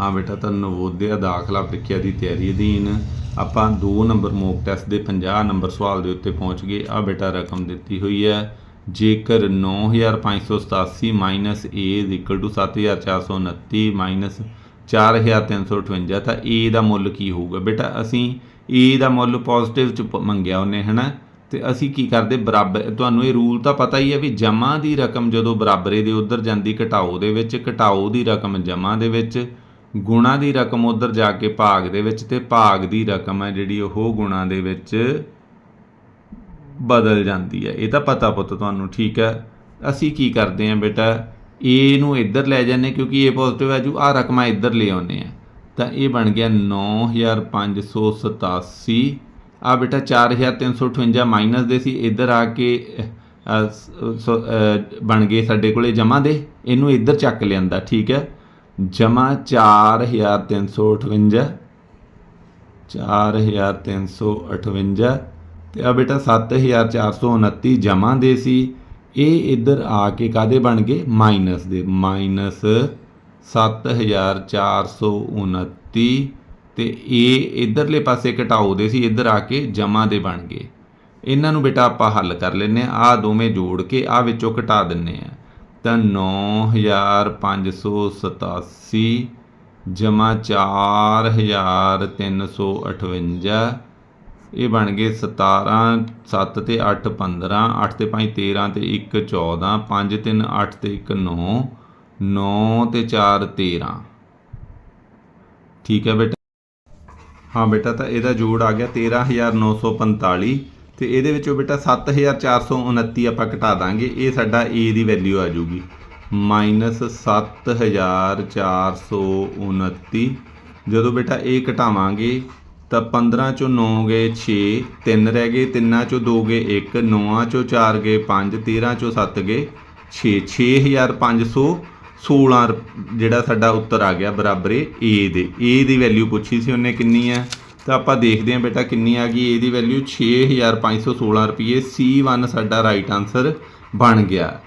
ਹਾਂ ਬੇਟਾ ਤਾਂ ਨਵੋਦਿਆ ਦਾਖਲਾ ਪ੍ਰੀਖਿਆ ਦੀ ਤਿਆਰੀ ਅਧੀਨ। ਆਪਾਂ 2 ਨੰਬਰ ਮੋਕ ਟੈਸਟ ਦੇ 50 ਨੰਬਰ ਸਵਾਲ ਦੇ ਉੱਤੇ ਪਹੁੰਚ ਗਏ। ਆ ਬੇਟਾ ਰਕਮ ਦਿੱਤੀ ਹੋਈ ਹੈ। ਜੇਕਰ 9587 minus a is equal to 7429 minus 4358 ਤਾਂ a ਦਾ ਮੁੱਲ ਕੀ ਹੋਊਗਾ? ਬੇਟਾ, ਅਸੀਂ a ਦਾ ਮੁੱਲ ਪੋਜ਼ਿਟਿਵ ਚ ਪ- ਮੰਗਿਆ ਉਹਨੇ, ਹਨਾ? ਤੇ ਅਸੀਂ ਕੀ ਕਰਦੇ? ਬਰਾਬਰ, ਤੁਹਾਨੂੰ ਇਹ ਰੂਲ ਤਾਂ ਪਤਾ ਹੀ ਹੈ ਵੀ ਜਮਾ ਦੀ ਰਕਮ ਜਦੋਂ ਬਰਾਬਰੇ ਦੇ ਉਧਰ ਜਾਂਦੀ, ਘਟਾਓ ਦੇ ਵਿੱਚ, ਘਟਾਓ ਦੀ ਰਕਮ ਜਮਾ ਦੇ ਵਿੱਚ ਗੁਣਾ ਦੀ ਰਕਮ ਉਧਰ ਜਾ ਕੇ ਭਾਗ ਦੇ ਵਿੱਚ ਤੇ ਭਾਗ ਦੀ ਰਕਮ ਹੈ ਜਿਹੜੀ ਉਹ ਗੁਣਾ ਦੇ ਵਿੱਚ ਬਦਲ ਜਾਂਦੀ ਹੈ। ਇਹ ਤਾਂ ਪਤਾ ਪੁੱਤ ਤੁਹਾਨੂੰ, ਠੀਕ ਹੈ? ਅਸੀਂ ਕੀ ਕਰਦੇ ਹਾਂ ਬੇਟਾ? A ਨੂੰ ਇੱਧਰ ਲੈ ਜਾਂਦੇ ਕਿਉਂਕਿ a ਪੋਜ਼ਿਟਿਵ ਹੈ, ਜੂ ਆ ਰਕਮਾਂ ਇੱਧਰ ਲੈ ਆਉਂਦੇ ਆ ਤਾਂ ਇਹ ਬਣ ਗਿਆ 9587 ਆ ਬੇਟਾ 4358 ਮਾਈਨਸ ਦੇ ਸੀ, ਇੱਧਰ ਆ ਕੇ ਬਣ ਗਏ ਸਾਡੇ ਕੋਲੇ ਜਮਾ ਦੇ। ਇਹਨੂੰ ਇੱਧਰ ਚੱਕ ਲਿਆਂਦਾ, ਠੀਕ ਹੈ? ਜਮਾ 4358 4358 ਤੇ ਆ ਬੇਟਾ 7429 ਜਮਾ ਦੇ ਸੀ। ਇਹ ਇੱਧਰ ਆ ਕੇ ਕਾਦੇ ਬਣ ਗਏ? ਮਾਈਨਸ ਦੇ। ਮਾਈਨਸ 7429 ਤੇ ਇਹ ਇਧਰਲੇ ਪਾਸੇ ਘਟਾਓ ਦੇ ਸੀ, ਇੱਧਰ ਆ ਕੇ ਜਮਾ ਦੇ ਬਣ ਗਏ। ਇਹਨਾਂ ਨੂੰ ਬੇਟਾ ਆਪਾਂ ਹੱਲ ਕਰ ਲੈਨੇ ਆ ਆ ਦੋਵੇਂ ਜੋੜ ਕੇ ਆ ਵਿੱਚੋਂ ਘਟਾ ਦਿੰਨੇ ਆ ਤਾਂ 9587 ਜਮਾ 4358 ਇਹ ਬਣ ਗਏ 17 7 ਤੇ 8 15 8 ਤੇ 5 13 ਤੇ 1 14 5 3 8 ਤੇ 1 9 9 ਤੇ 4 13 ਠੀਕ ਹੈ ਬੇਟਾ? ਹਾਂ ਬੇਟਾ, ਤਾਂ ਇਹਦਾ ਜੋੜ ਆ ਗਿਆ 13945 ਤੇ ਇਹਦੇ ਵਿੱਚੋਂ ਬੇਟਾ 7429 ਆਪਾਂ ਘਟਾ ਦਾਂਗੇ, ਇਹ ਸਾਡਾ a ਦੀ ਵੈਲਿਊ ਆ ਜਾਊਗੀ। ਮਾਈਨਸ 7429 ਜਦੋਂ ਬੇਟਾ ਇਹ ਘਟਾਵਾਂਗੇ, ਤਾਂ 15 ਚੋਂ 9 ਗਏ 6 3 ਰਹਿ ਗਏ, ਤਿੰਨਾਂ ਚੋਂ 2 ਗਏ 1 9 ਚੋਂ 4 ਗਏ 5 13 ਚੋਂ 7 ਗਏ 6 6516 ਰੁਪ- ਜਿਹੜਾ ਸਾਡਾ ਉੱਤਰ ਆ ਗਿਆ ਬਰਾਬਰ ਏ ਦੇ। ਏ ਦੀ ਵੈਲਿਊ ਪੁੱਛੀ ਸੀ ਉਹਨੇ ਕਿੰਨੀ ਹੈ ਤਾਂ ਆਪਾਂ ਦੇਖਦੇ ਹਾਂ ਬੇਟਾ ਕਿੰਨੀ ਆ ਗਈ। a ਦੀ ਵੈਲਿਊ 6516 ਰੁਪਏ C1 ਸਾਡਾ ਰਾਈਟ ਆਨਸਰ ਬਣ ਗਿਆ।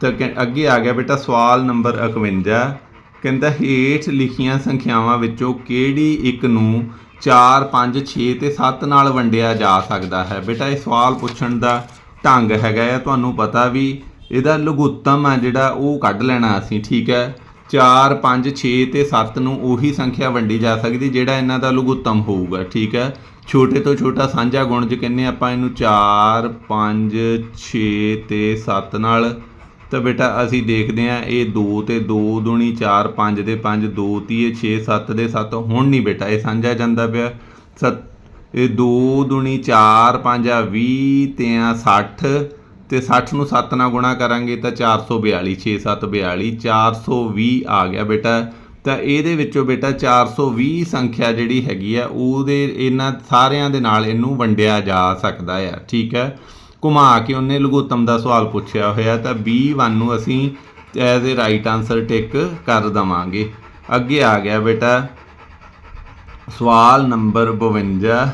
ਤਾਂ ਕਹਿ- ਅੱਗੇ ਆ ਗਿਆ ਬੇਟਾ ਸਵਾਲ ਨੰਬਰ 51 ਕਹਿੰਦਾ ਹੇਠ ਲਿਖੀਆਂ ਸੰਖਿਆਵਾਂ ਵਿੱਚੋਂ ਕਿਹੜੀ ਇੱਕ ਨੂੰ 4 5 6 ਤੇ 7 ਨਾਲ ਵੰਡਿਆ ਜਾ ਸਕਦਾ ਹੈ? ਬੇਟਾ ਇਹ ਸਵਾਲ ਪੁੱਛਣ ਦਾ ਢੰਗ ਹੈਗਾ ਆ। ਤੁਹਾਨੂੰ ਪਤਾ ਵੀ ਇਹਦਾ ਲਘੁੱਤਮ ਆ ਜਿਹੜਾ ਉਹ ਕੱਢ ਲੈਣਾ ਅਸੀਂ, ਠੀਕ ਹੈ? 4 5 6 ਤੇ 7 ਨੂੰ ਉਹੀ ਸੰਖਿਆ ਵੰਡੀ ਜਾ ਸਕਦੀ ਜਿਹੜਾ ਇਹਨਾਂ ਦਾ ਲਘੁੱਤਮ ਹੋਊਗਾ, ਠੀਕ ਹੈ? ਛੋਟੇ ਤੋਂ ਛੋਟਾ ਸਾਂਝਾ ਗੁਣ ਚ ਕਹਿੰਨੇ ਆਪਾਂ ਇਹਨੂੰ 4 5 6 ਤੇ 7 ਨਾਲ, ਤਾਂ ਬੇਟਾ ਅਸੀਂ ਦੇਖਦੇ ਹਾਂ ਇਹ 2 ਤੇ 2 ਦੁਣੀ 4 5 ਦੇ 5 2 ਤੀਏ 6 7 ਦੇ 7 ਹੁਣ ਨਹੀਂ ਬੇਟਾ, ਇਹ ਸਾਂਝਾ ਜਾਂਦਾ ਪਿਆ। ਸੱਤ, ਇਹ 2 ਦੁਣੀ 4 5 ਆ 20 ਤੇ ਆ 60 ਤੇ 60 ਨੂੰ 7 ਨਾਲ ਗੁਣਾ ਕਰਾਂਗੇ ਤਾਂ 442 6 7 42 420 ਆ ਗਿਆ ਬੇਟਾ। ਤਾਂ ਇਹਦੇ ਵਿੱਚੋਂ ਬੇਟਾ 420 ਸੰਖਿਆ ਜਿਹੜੀ ਹੈਗੀ ਆ, ਉਹਦੇ ਇਹਨਾਂ ਸਾਰਿਆਂ ਦੇ ਨਾਲ ਇਹਨੂੰ ਵੰਡਿਆ ਜਾ ਸਕਦਾ ਆ, ਠੀਕ ਹੈ? ਘੁਮਾ ਕੇ ਉਹਨੇ ਲਘੁੱਤਮ ਦਾ ਸਵਾਲ ਪੁੱਛਿਆ ਹੋਇਆ, ਤਾਂ B1 ਨੂੰ ਅਸੀਂ as a right answer tick ਕਰ ਦਵਾਂਗੇ। ਅੱਗੇ ਆ ਗਿਆ ਬੇਟਾ। ਸਵਾਲ ਨੰਬਰ 52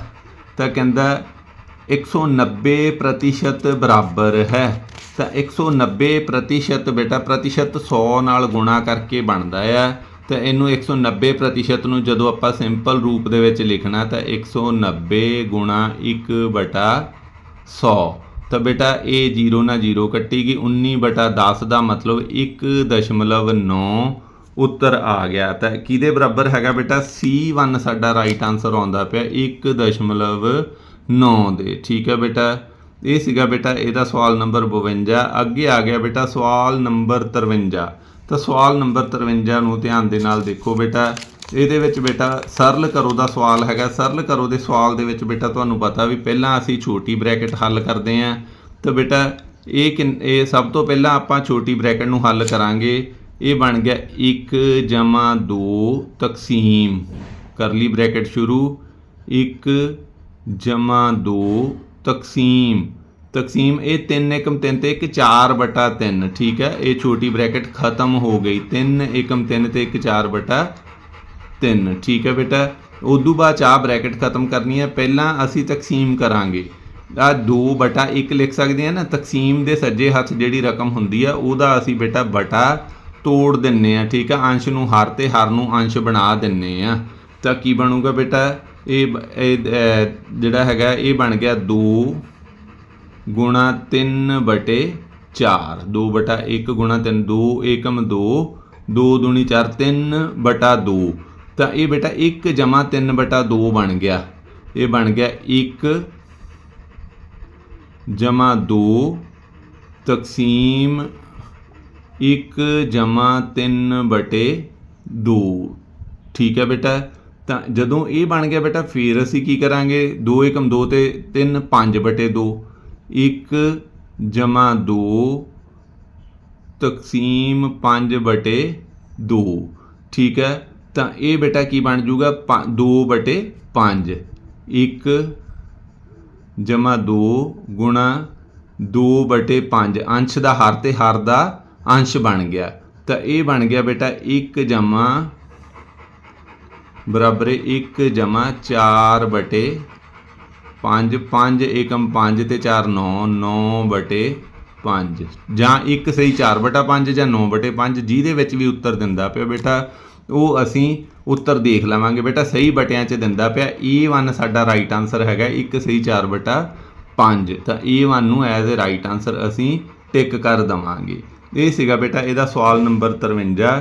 ਤਾਂ ਕਹਿੰਦਾ 190 ਪ੍ਰਤੀਸ਼ਤ ਬਰਾਬਰ ਹੈ। ਤਾਂ 190 ਪ੍ਰਤੀਸ਼ਤ ਬੇਟਾ, ਪ੍ਰਤੀਸ਼ਤ 100 ਨਾਲ ਗੁਣਾ ਕਰਕੇ ਬਣਦਾ ਆ। ਤਾਂ ਇਹਨੂੰ 190 ਪ੍ਰਤੀਸ਼ਤ ਨੂੰ ਜਦੋਂ ਆਪਾਂ ਸਿੰਪਲ ਰੂਪ ਦੇ ਵਿੱਚ ਲਿਖਣਾ, ਤਾਂ 190 ਗੁਣਾ 1 ਬਟਾ 100 ਤਾਂ ਬੇਟਾ, ਇਹ 0 ਨਾਲ 0 ਕੱਟੀਗੀ। 19 ਬਟਾ 10 ਦਾ ਮਤਲਬ 1.9 ਉੱਤਰ ਆ ਗਿਆ। ਤਾਂ ਕਿਹਦੇ ਬਰਾਬਰ ਹੈਗਾ ਬੇਟਾ? C1 ਸਾਡਾ ਰਾਈਟ ਆਨਸਰ ਆਉਂਦਾ ਪਿਆ। 1.9 ਦੇ। ਠੀਕ ਹੈ ਬੇਟਾ। ਇਹ ਸੀਗਾ ਬੇਟਾ ਇਹਦਾ ਸਵਾਲ ਨੰਬਰ 52 ਅੱਗੇ ਆ ਗਿਆ ਬੇਟਾ ਸਵਾਲ ਨੰਬਰ 53 ਤਾਂ ਸਵਾਲ ਨੰਬਰ 53 ਨੂੰ ਧਿਆਨ ਦੇ ਨਾਲ ਦੇਖੋ ਬੇਟਾ। ਇਹਦੇ ਵਿੱਚ ਬੇਟਾ ਸਰਲ ਕਰੋ ਦਾ ਸਵਾਲ ਹੈਗਾ। ਸਰਲ ਕਰੋ ਦੇ ਸਵਾਲ ਦੇ ਵਿੱਚ ਬੇਟਾ ਤੁਹਾਨੂੰ ਪਤਾ ਵੀ ਪਹਿਲਾਂ ਅਸੀਂ ਛੋਟੀ ਬ੍ਰੈਕਟ ਹੱਲ ਕਰਦੇ ਆਂ ਤਾਂ ਬੇਟਾ ਇਹ ਕਿੰਨ- ਇਹ ਸਭ ਤੋਂ ਪਹਿਲਾਂ ਆਪਾਂ ਛੋਟੀ ਬ੍ਰੈਕਟ ਨੂੰ ਹੱਲ ਕਰਾਂਗੇ। ਇਹ ਬਣ ਗਿਆ 1 ਜਮਾ 2 ਤਕਸੀਮ। ਕਰਲੀ ਬ੍ਰੈਕਟ ਸ਼ੁਰੂ। 1 ਜਮਾ 2 ਤਕਸੀਮ। ਤਕਸੀਮ ਇਹ 3 ਏਕਮ 3 ਤੇ 1 4 ਬਟਾ 3 ਠੀਕ ਹੈ? ਇਹ ਛੋਟੀ ਬ੍ਰੈਕਟ ਖਤਮ ਹੋ ਗਈ। 3 ਏਕਮ 3 ਤੇ 1 4 ਬਟਾ 3 ਠੀਕ ਹੈ ਬੇਟਾ? ਉਦੋਂ ਬਾਅਦ ਚ ਆ ਬ੍ਰੈਕਟ ਖਤਮ ਕਰਨੀ ਹੈ। ਪਹਿਲਾਂ ਅਸੀਂ ਤਕਸੀਮ ਕਰਾਂਗੇ। ਆ 2 ਬਟਾ 1 ਲਿਖ ਸਕਦੇ ਆ ਨਾ? ਤਕਸੀਮ ਦੇ ਸੱਜੇ ਹੱਥ ਜਿਹੜੀ ਰਕਮ ਹੁੰਦੀ ਆ, ਉਹਦਾ ਅਸੀਂ ਬੇਟਾ ਬਟਾ ਤੋੜ ਦਿੰਨੇ ਆ, ਠੀਕ ਆ ਅੰਸ਼ ਨੂੰ ਹਰ ਤੇ ਹਰ ਨੂੰ ਅੰਸ਼ ਬਣਾ ਦਿੰਨੇ ਆ। ਤਾਂ ਕੀ ਬਣੂਗਾ ਬੇਟਾ? ਇਹ ਬ- ਇਹ ਜਿਹੜਾ ਹੈਗਾ, ਇਹ ਬਣ ਗਿਆ 2 ਗੁਣਾ 3 ਬਟੇ 4 2 ਬਟਾ 1 ਗੁਣਾ 3 2 ਏਕਮ 2 2 ਦੂਣੀ 4 3 ਬਟਾ 2 ਤਾਂ ਇਹ ਬੇਟਾ 1 ਜਮਾ 3 ਬਟਾ 2 ਬਣ ਗਿਆ। ਇਹ ਬਣ ਗਿਆ 1 ਜਮਾ 2 ਤਕਸੀਮ 1 ਜਮਾ 3 ਬਟੇ 2 ਠੀਕ ਹੈ ਬੇਟਾ? ਤਾਂ ਜਦੋਂ ਇਹ ਬਣ ਗਿਆ ਬੇਟਾ, ਫਿਰ ਅਸੀਂ ਕੀ ਕਰਾਂਗੇ? 2 ਏਕਮ 2 ਤੇ 3 5 ਬਟੇ 2 1 ਜਮਾ 2 ਤਕਸੀਮ 5 ਬਟੇ 2 ਠੀਕ ਹੈ? ਤਾਂ ਇਹ ਬੇਟਾ ਕੀ ਬਣ ਜਾਊਗਾ? 2 ਬਟੇ 5 1 ਜਮਾ 2 ਗੁਣਾ 2 ਬਟੇ 5 ਅੰਸ਼ ਦਾ ਹਰ ਤੇ ਹਰ ਦਾ ਅੰਸ਼ ਬਣ ਗਿਆ। ਤਾਂ ਇਹ ਬਣ ਗਿਆ ਬੇਟਾ 1 ਜਮਾ ਬਰਾਬਰ 1 ਜਮਾ 4 ਬਟੇ 5 5 ਏਕਮ 5 ਤੇ 4 9 9 ਬਟੇ 5 ਜਾਂ 1 ਸਹੀ 4 ਬਟਾ 5 ਜਾਂ 9 ਬਟੇ 5 ਜਿਹਦੇ ਵਿੱਚ ਵੀ ਉੱਤਰ ਦਿੰਦਾ ਪਿਆ ਬੇਟਾ, ਉਹ ਅਸੀਂ ਉੱਤਰ ਦੇਖ ਲਵਾਂਗੇ ਬੇਟਾ, ਸਹੀ ਬਟਿਆਂ 'ਚ ਦਿੰਦਾ ਪਿਆ। E1 ਸਾਡਾ ਰਾਈਟ ਆਨਸਰ ਹੈਗਾ 1 ਸਹੀ 4 ਬਟਾ 5 ਤਾਂ E1 ਨੂੰ ਐਜ਼ ਅ ਰਾਈਟ ਆਨਸਰ ਅਸੀਂ ਟਿਕ ਕਰ ਦਵਾਂਗੇ। ਇਹ ਸੀਗਾ ਬੇਟਾ, ਇਹਦਾ ਸਵਾਲ ਨੰਬਰ 53